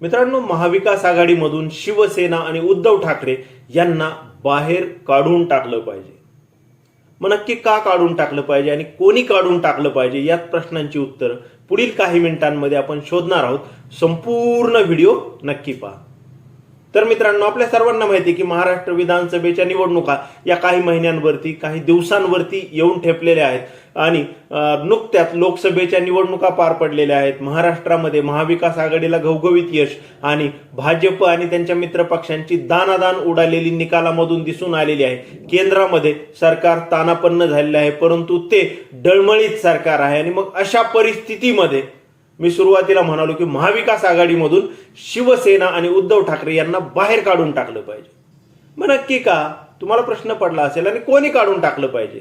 मित्रांनो महाविकास आघाडीमधून शिवसेना आणि उद्धव ठाकरे यांना बाहेर काढून टाकलं पाहिजे. मग नक्की का काढून टाकलं पाहिजे आणि कोणी काढून टाकलं पाहिजे यात प्रश्नांची उत्तर पुढील काही मिनिटांमध्ये आपण शोधणार आहोत. संपूर्ण व्हिडिओ नक्की पहा. तर मित्रांनो आपल्या सर्वांना माहिती आहे की महाराष्ट्र विधानसभेच्या निवडणुका या काही महिन्यांवरती काही दिवसांवरती येऊन ठेपलेल्या आहेत. आणि नुकत्याच लोकसभेच्या निवडणुका पार पडलेल्या आहेत. महाराष्ट्रामध्ये महाविकास आघाडीला घवघवीत यश आणि भाजप आणि त्यांच्या मित्र पक्षांची दानादान उडालेली निकालामधून दिसून आलेली आहे. केंद्रामध्ये सरकार तानापन्न झालेलं आहे परंतु ते डळमळीत सरकार आहे. आणि मग अशा परिस्थितीमध्ये मी सुरुवातीला म्हणालो की महाविकास आघाडीमधून शिवसेना आणि उद्धव ठाकरे यांना बाहेर काढून टाकलं पाहिजे. मग नक्की का? तुम्हाला प्रश्न पडला असेल आणि कोणी काढून टाकलं पाहिजे?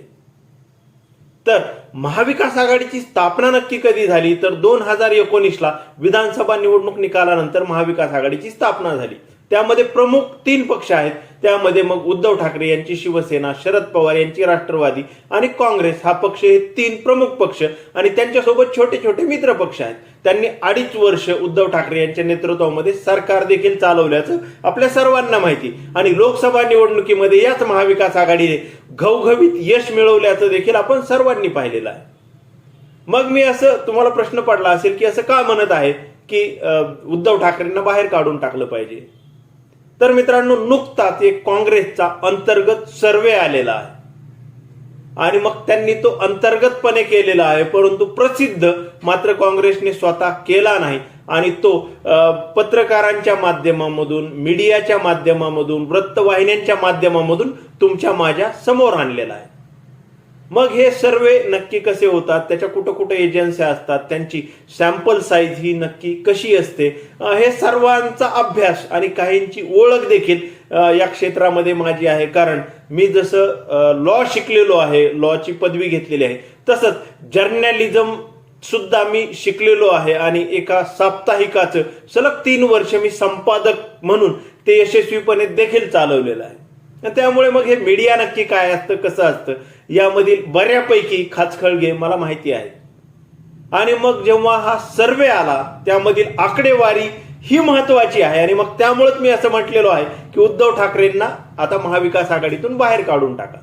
तर महाविकास आघाडीची स्थापना नक्की कधी झाली? तर दोन हजार एकोणीसला विधानसभा निवडणूक निकालानंतर महाविकास आघाडीची स्थापना झाली. त्यामध्ये प्रमुख तीन पक्ष आहेत. त्यामध्ये मग उद्धव ठाकरे यांची शिवसेना शरद पवार यांची राष्ट्रवादी आणि काँग्रेस हा पक्ष हे तीन प्रमुख पक्ष आणि त्यांच्यासोबत छोटे छोटे मित्र पक्ष आहेत. त्यांनी अडीच वर्ष उद्धव ठाकरे यांच्या नेतृत्वामध्ये सरकार देखील चालवल्याचं आपल्या सर्वांना माहिती. आणि लोकसभा निवडणुकीमध्ये याच महाविकास आघाडीने घवघवीत यश मिळवल्याचं देखील आपण सर्वांनी पाहिलेलं आहे. मग मी असं तुम्हाला प्रश्न पडला असेल की असं का म्हणत आहे की उद्धव ठाकरेंना बाहेर काढून टाकलं पाहिजे? तर मित्रांनो नुकताच एक काँग्रेसचा अंतर्गत सर्वे आलेला आहे. आणि मग त्यांनी तो अंतर्गतपणे केलेला आहे परंतु प्रसिद्ध मात्र काँग्रेसने स्वतः केला नाही. आणि तो पत्रकारांच्या माध्यमामधून मीडियाच्या माध्यमामधून वृत्तवाहिन्यांच्या माध्यमामधून तुमच्या माझ्यासमोर आणलेला आहे. मग हे सर्वे नक्की कसे होतात? त्याच्या कुठं कुठं एजन्सी असतात? त्यांची सॅम्पल साईज ही नक्की कशी असते? हे सर्वांचा अभ्यास आणि काहींची ओळख देखील या क्षेत्रामध्ये माझी आहे. कारण मी जसं लॉ शिकलेलो आहे लॉची पदवी घेतलेली आहे तसंच जर्नॅलिझम सुद्धा मी शिकलेलो आहे आणि एका साप्ताहिकाचं सलग तीन वर्ष मी संपादक म्हणून ते यशस्वीपणे देखील चालवलेलं आहे. त्यामुळे मग हे मीडिया नक्की काय असतं कसं असतं यामधील बऱ्यापैकी खाचखळगे मला माहिती आहे आणि मग जेव्हा हा सर्वे आला त्यामधील आकडेवारी ही महत्वाची आहे. आणि मग त्यामुळेच मी असं म्हटलेलो आहे की उद्धव ठाकरेंना आता महाविकास आघाडीतून बाहेर काढून टाका.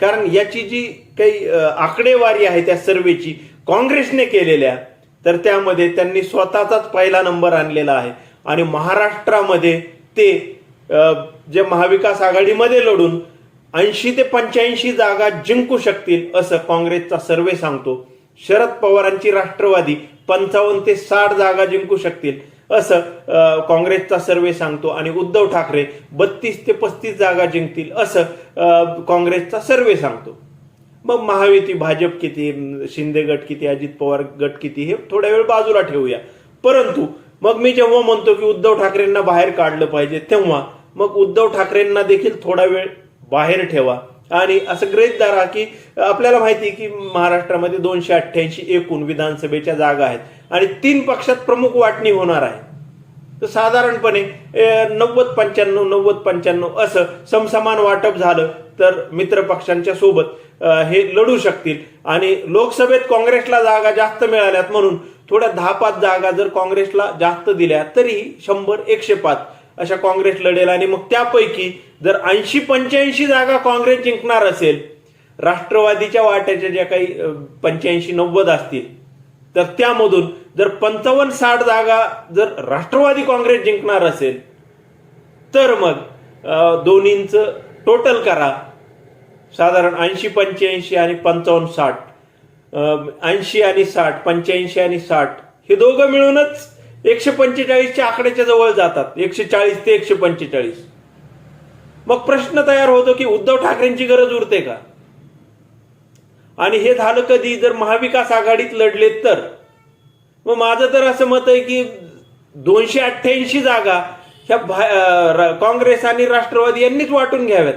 कारण याची जी काही आकडेवारी आहे त्या सर्वेची काँग्रेसने केलेल्या तर त्यामध्ये त्यांनी स्वतःचाच पहिला नंबर आणलेला आहे. आणि महाराष्ट्रामध्ये ते जे महाविकास आघाडीमध्ये लढून ऐंशी ते पंच्याऐंशी जागा जिंकू शकतील असं काँग्रेसचा सर्वे सांगतो. शरद पवारांची राष्ट्रवादी पंचावन्न ते साठ जागा जिंकू शकतील असं काँग्रेसचा सर्वे सांगतो. आणि उद्धव ठाकरे बत्तीस ते पस्तीस जागा जिंकतील असं काँग्रेसचा सर्वे सांगतो. मग महायुती भाजप किती शिंदे गट किती अजित पवार गट किती हे थोड्या वेळ बाजूला ठेवूया. परंतु मग मी जेव्हा म्हणतो की उद्धव ठाकरेंना बाहेर काढलं पाहिजे तेव्हा मग उद्धव ठाकरेंना देखील थोडा वेळ बाहेर ठेवा. आणि असं गृहीत धरा की आपल्याला माहिती आहे की महाराष्ट्रामध्ये दोनशे अठ्ठ्याऐंशी एकूण विधानसभेच्या जागा आहेत. आणि तीन पक्षात प्रमुख वाटणी होणार आहे. तर साधारणपणे नव्वद पंच्याण्णव नव्वद पंच्याण्णव असं समसमान वाटप झालं तर मित्र पक्षांच्या सोबत हे लढू शकतील. आणि लोकसभेत काँग्रेसला जागा जास्त मिळाल्यात म्हणून थोड्या दहा पाच जागा जर काँग्रेसला जास्त दिल्या तरीही शंभर एकशे पाच अशा काँग्रेस लढेल आणि मग त्यापैकी जर ऐंशी पंच्याऐंशी जागा काँग्रेस जिंकणार असेल राष्ट्रवादीच्या वाट्याच्या ज्या काही पंच्याऐंशी नव्वद असतील तर त्यामधून जर पंचावन्न साठ जागा जर राष्ट्रवादी काँग्रेस जिंकणार असेल तर मग दोन्हींचं टोटल करा. साधारण ऐंशी पंच्याऐंशी आणि पंचावन्न साठ ऐंशी आणि साठ पंच्याऐंशी आणि साठ हे दोघं मिळूनच एकशे पंचेचाळीसच्या आकड्याच्या जवळ जातात. एकशे चाळीस ते एकशे पंचेचाळीस मग प्रश्न तयार होतो की उद्धव ठाकरेंची गरज उरते का? आणि हे झालं कधी? जर महाविकास आघाडीत लढलेत तर. मग माझं तर असं मत आहे की दोनशे अठ्ठ्याऐंशी जागा ह्या भा- काँग्रेस आणि राष्ट्रवादी यांनीच वाटून घ्याव्यात.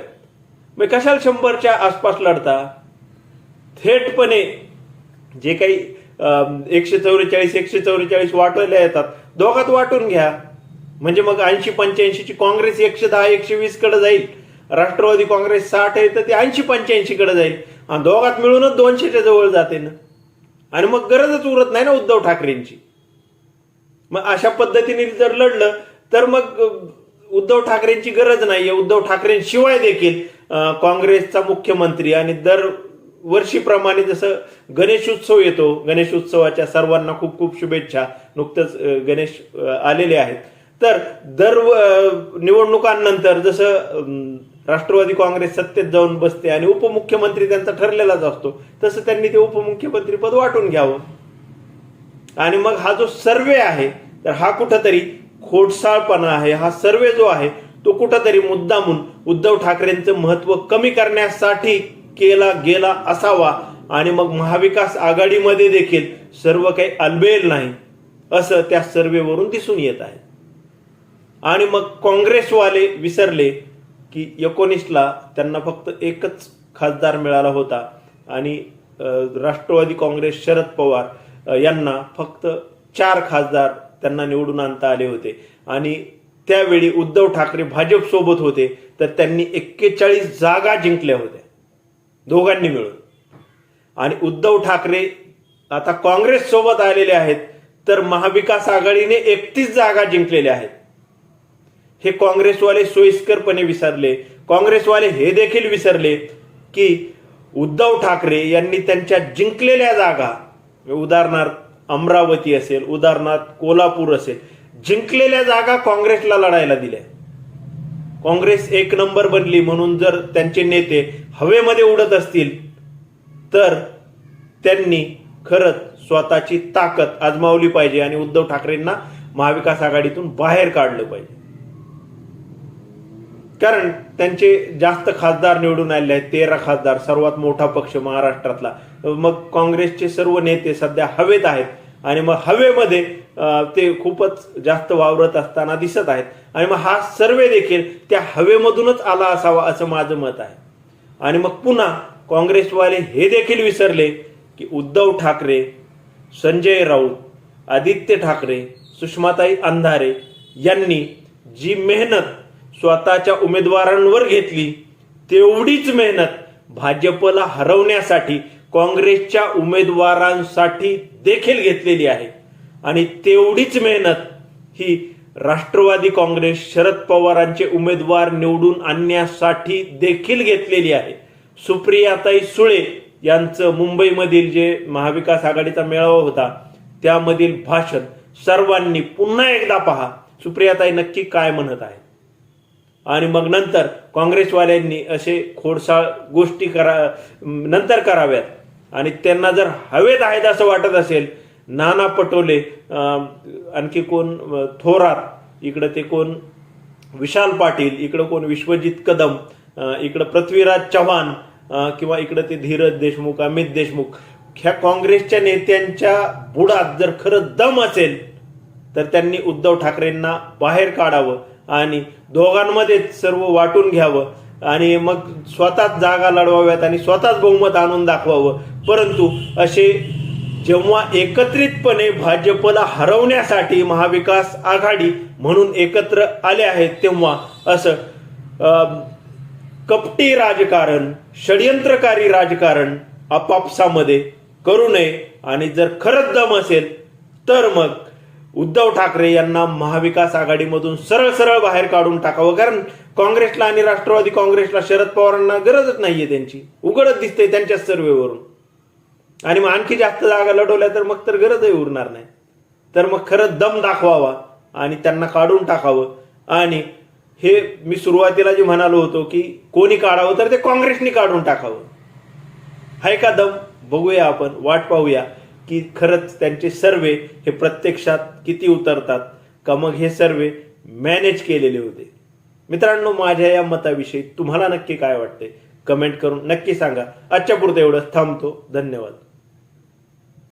मग कशाला शंभरच्या आसपास लढता? थेटपणे जे काही एकशे चौवेचाळीस एकशे चौवेचाळीस वाटायला येतात. दोघात वाटून घ्या. म्हणजे मग ऐंशी पंच्याऐंशीची काँग्रेस एकशे दहा एकशे वीसकडे जाईल. राष्ट्रवादी काँग्रेस साठ आहे तर ते ऐंशी पंच्याऐंशी कडे जाईल. आणि दोघात मिळूनच दोनशेच्या जवळ जाते ना. आणि मग गरजच उरत नाही ना उद्धव ठाकरेंची. मग अशा पद्धतीने जर लढलं तर मग उद्धव ठाकरेंची गरज नाहीये. उद्धव ठाकरेंशिवाय देखील काँग्रेसचा मुख्यमंत्री आणि दर वर्षीप्रमाणे जसं गणेशोत्सव येतो गणेश उत्सवाच्या सर्वांना खूप खूप शुभेच्छा. नुकतंच गणेश आलेले आहेत. तर दर निवडणुकांनंतर जसं राष्ट्रवादी काँग्रेस सत्तेत जाऊन बसते आणि उपमुख्यमंत्री त्यांचा ठरलेलाच असतो तसं त्यांनी ते उपमुख्यमंत्री पद वाटून घ्यावं. आणि मग हा जो सर्वे आहे तर हा कुठंतरी खोडसाळपणा आहे. हा सर्वे जो आहे तो कुठंतरी मुद्दामून उद्धव ठाकरेंचं महत्त्व कमी करण्यासाठी केला गेला असावा. आणि मग महाविकास आघाडीमध्ये देखील सर्व काही अलबेल नाही असं त्या सर्वेवरून दिसून येत आहे. आणि मग काँग्रेसवाले विसरले की एकोणीसला त्यांना फक्त एकच खासदार मिळाला होता. आणि राष्ट्रवादी काँग्रेस शरद पवार यांना फक्त चार खासदार त्यांना निवडून आणता आले होते. आणि त्यावेळी उद्धव ठाकरे भाजप सोबत होते. तर त्यांनी एक्केचाळीस जागा जिंकल्या होत्या. दोघांनी मिळून. आणि उद्धव ठाकरे आता काँग्रेस सोबत आलेले आहेत तर महाविकास आघाडीने एकतीस जागा जिंकलेल्या आहेत. हे काँग्रेसवाले सोयीस्करपणे विसरले. काँग्रेसवाले हे देखील विसरले की उद्धव ठाकरे यांनी त्यांच्या जिंकलेल्या जागा उदाहरणार्थ अमरावती असेल उदाहरणार्थ कोल्हापूर असेल जिंकलेल्या जागा काँग्रेसला लढायला दिल्या. काँग्रेस एक नंबर बनली म्हणून जर त्यांचे नेते हवेमध्ये उडत असतील तर त्यांनी खरंच स्वतःची ताकद आजमावली पाहिजे आणि उद्धव ठाकरेंना महाविकास आघाडीतून बाहेर काढलं पाहिजे. कारण त्यांचे जास्त खासदार निवडून आलेले आहेत तेरा खासदार सर्वात मोठा पक्ष महाराष्ट्रातला. मग काँग्रेसचे सर्व नेते सध्या हवेत आहेत आणि मग हवेमध्ये ते खूपच जास्त वावरत असताना दिसत आहेत. आणि मग हा सर्वे देखील त्या हवेमधूनच आला असावा असं माझं मत आहे. आणि मग पुन्हा काँग्रेसवाले हे देखील विसरले की उद्धव ठाकरे संजय राऊत आदित्य ठाकरे सुषमाताई अंधारे यांनी जी मेहनत स्वतःच्या उमेदवारांवर घेतली तेवढीच मेहनत भाजपला हरवण्यासाठी काँग्रेसच्या उमेदवारांसाठी देखील घेतलेली आहे. आणि तेवढीच मेहनत ही राष्ट्रवादी काँग्रेस शरद पवारांचे उमेदवार निवडून आणण्यासाठी देखील घेतलेली आहे. सुप्रियाताई सुळे यांचं मुंबईमधील जे महाविकास आघाडीचा मेळावा होता त्यामधील भाषण सर्वांनी पुन्हा एकदा पहा. सुप्रियाताई नक्की काय म्हणत आहे आणि मग नंतर काँग्रेसवाल्यांनी असे खोडसाळ गोष्टी करा नंतर कराव्यात. आणि त्यांना जर हवेत आहेत असं वाटत असेल नाना पटोले आणखी कोण थोरात इकडं ते कोण विशाल पाटील इकडं कोण विश्वजित कदम इकडं पृथ्वीराज चव्हाण किंवा इकडं ते धीरज देशमुख अमित देशमुख. ह्या काँग्रेसच्या नेत्यांच्या बुडात जर खरं दम असेल तर त्यांनी उद्धव ठाकरेंना बाहेर काढावं आणि दोघांमध्येच सर्व वाटून घ्यावं आणि मग स्वतःच जागा लढवाव्यात आणि स्वतःच बहुमत आणून दाखवावं. परंतु असे जेव्हा एकत्रितपणे भाजपला हरवण्यासाठी महाविकास आघाडी म्हणून एकत्र आले आहेत तेव्हा असं कपटी राजकारण षडयंत्रकारी राजकारण आपापसामध्ये करू नये. आणि जर खरंच दम असेल तर मग उद्धव ठाकरे यांना महाविकास आघाडीमधून सरळ सरळ बाहेर काढून टाकावं. कारण काँग्रेसला आणि राष्ट्रवादी काँग्रेसला शरद पवारांना गरजच नाहीये त्यांची. उघडच दिसते त्यांच्या सर्वेवरून. आणि मग आणखी जास्त जागा लढवल्या तर मग तर गरजही उरणार नाही. तर मग खरंच दम दाखवावा आणि त्यांना काढून टाकावं. आणि हे मी सुरुवातीला जे म्हणालो होतो की कोणी काढावं तर ते काँग्रेसनी काढून टाकावं. हाय का दम बघूया आपण वाट पाहूया की खरंच त्यांचे सर्वे हे प्रत्यक्षात किती उतरतात का मग हे सर्वे मॅनेज केलेले होते. मित्रांनो माझ्या या मताविषयी तुम्हाला नक्की काय वाटते? कमेंट करून नक्की सांगा. आजच्या पुरतं एवढं थांबतो. धन्यवाद.